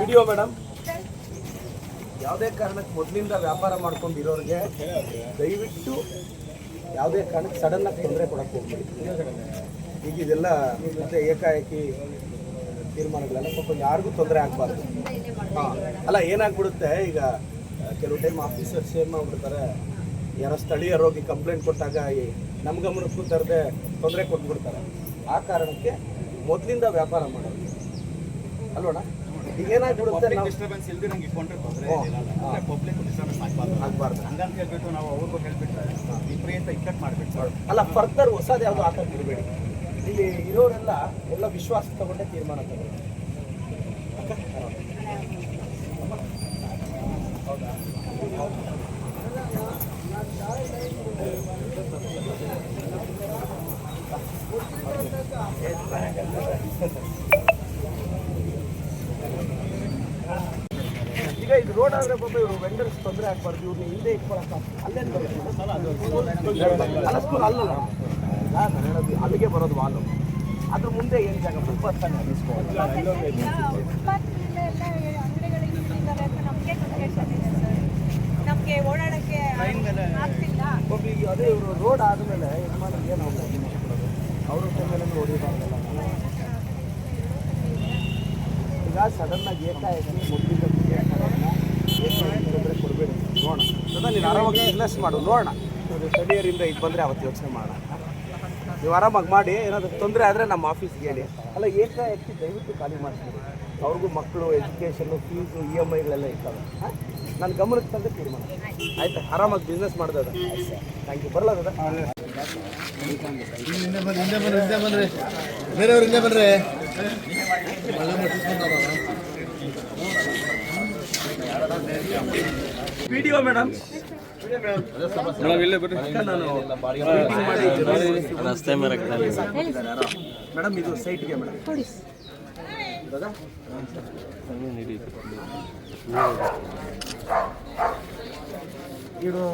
Video madam. ಯಾವುದೇ ಕಾರಣಕ್ಕೆ ಮೊದಲಿಂದ ವ್ಯಾಪಾರ ಮಾಡ್ಕೊಂಡಿರೋರಿಗೆ ದಯವಿಟ್ಟು ಯಾವುದೇ ಕಾರಣಕ್ಕೆ ಸಡನ್ನಾಗಿ ತೊಂದರೆ ಕೊಡಕ್ಕೆ ಹೋಗ್ಬೇಡಿ. ಈಗ ಇದೆಲ್ಲ ಮತ್ತೆ ಏಕಾಏಕಿ ತೀರ್ಮಾನಗಳೆಲ್ಲ ಸ್ವಲ್ಪ ಯಾರಿಗೂ ತೊಂದರೆ ಆಗಬಾರ್ದು. ಹಾಂ, ಅಲ್ಲ, ಏನಾಗ್ಬಿಡುತ್ತೆ? ಈಗ ಕೆಲವು ಟೈಮ್ ಆಫೀಸರ್ಸ್ ಏನು ಮಾಡ್ಬಿಡ್ತಾರೆ ಯಾರೋ ಸ್ಥಳೀಯರು ಹೋಗಿ ಕಂಪ್ಲೇಂಟ್ ಕೊಟ್ಟಾಗ ನಮ್ಮ ಗಮನಕ್ಕೂ ತರದೆ ತೊಂದರೆ ಕೊಟ್ಬಿಡ್ತಾರೆ. ಆ ಕಾರಣಕ್ಕೆ ಮೊದಲಿಂದ ವ್ಯಾಪಾರ ಮಾಡೋದು. ಅಲ್ವಣ ಏನಾಗ್ಬಿಡುತ್ತೆ ಡಿಸ್ಟರ್ಬೆನ್ಸ್ ಇಲ್ದಿರ ನಂಗೆ ಇಟ್ಕೊಂಡ್ರೆ ತೊಂದರೆ ಓ, ಪಬ್ಲಿಕ್ ಡಿಸ್ಟರ್ಬೆನ್ಸ್ ಆಗಬಾರ್ದು. ಆಗಬಾರ್ದು. ಹಂಗಂತ ಹೇಳ್ಬಿಟ್ಟು ನಾವು ಅವ್ರಿಗೂ ಹೇಳ್ಬಿಟ್ರೆ ವಿಪರೀತ ಇಕ್ಕಟ್ಟು ಮಾಡಿಬಿಟ್ಟು ಅಲ್ಲ ಫರ್ದರ್ ಹೊಸದು ಯಾವುದು ಆತಂಕ ಬಿಡಬೇಡಿ ಇಲ್ಲಿ ಇರೋರೆಲ್ಲ ಎಲ್ಲ ವಿಶ್ವಾಸ ತಗೊಂಡೆ ತೀರ್ಮಾನ ತಗೊಂಡು ಈಗ ಇದು ರೋಡ್ ಆದ್ರೆ ಪಾಪ ಇವರು ವೆಂಡರ್ಸ್ ತೊಂದರೆ ಆಗ್ಬಾರ್ದು ಇವ್ರನ್ನ ಹಿಂದೆ ಇಟ್ಕೊಳಕ್ಕ ಅಲ್ಲೇನು ಬರುತ್ತೆ ಅಲ್ಲ ಸ್ಕೂಲ್ ಅಲ್ಲಲ್ಲ. ನಾನು ಹೇಳೋದು ಅಲ್ಲಿಗೆ ಬರೋದು ವಾಲು. ಅದ್ರ ಮುಂದೆ ಏನು ಜಾಗ ಫುಟ್ಪಾತ್ ತಾನೆ ನಮಗೆ ಓಡಾಡಕ್ಕೆ ಅದೇ ಇವರು ರೋಡ್ ಆದಮೇಲೆ ಯಜಮಾನಿಗೆ ನಾವು ಅವರು ಮೇಲೆ ಹೊಡಿಬಾರ್ದಲ್ಲ ಈಗ ಸಡನ್ನಾಗಿ ಏಕಾಏಕಿ ಮೊದಲಿಂದ ಕೊಡಬೇಡಿ ನೋಡೋಣ ಸದಾ ನೀನು ಆರಾಮಾಗಿ ಬಿಸ್ನೆಸ್ ಮಾಡು ನೋಡೋಣ ಸ್ಥಳೀಯರಿಂದ ಇದು ಬಂದರೆ ಅವತ್ತು ಯೋಚನೆ ಮಾಡೋಣ ನೀವು ಆರಾಮಾಗಿ ಮಾಡಿ ಏನಾದರೂ ತೊಂದರೆ ಆದರೆ ನಮ್ಮ ಆಫೀಸ್ಗೆ ಹೇಳಿ ಅಲ್ಲ ಏಕಾಏಕಿ ದಯವಿಟ್ಟು ಖಾಲಿ ಮಾಡಿಸ್ಬಿಡಿ ಅವ್ರಿಗೂ ಮಕ್ಕಳು ಎಜುಕೇಷನ್ನು ಫೀಸು ಇ ಎಂ ಐಗಳೆಲ್ಲ ಇರ್ತವೆ ಹಾಂ ನನ್ನ ಗಮನಕ್ಕೆ ತಂದೆ ತೀರ್ಮಾನ ಆಯ್ತಾ ಆರಾಮಾಗಿ ಬಿಸ್ನೆಸ್ ಮಾಡ್ದದ ಥ್ಯಾಂಕ್ ಯು ಬರಲ್ಲ ದಾದಾ ಬೇರೆಯವ್ರು ಹಿಂದೆ ಮುಟ್ಟಿಸ್ಕೊಂಡವ್ರು. ವಿಡಿಯೋ ಮೇಡಮ್ ರಸ್ತೆ ಮೇಲೆ ಮೇಡಮ್ ಇದು. ಸೈಟ್ಗೆ ಮೇಡಮ್ ದಾದಾ ಇದು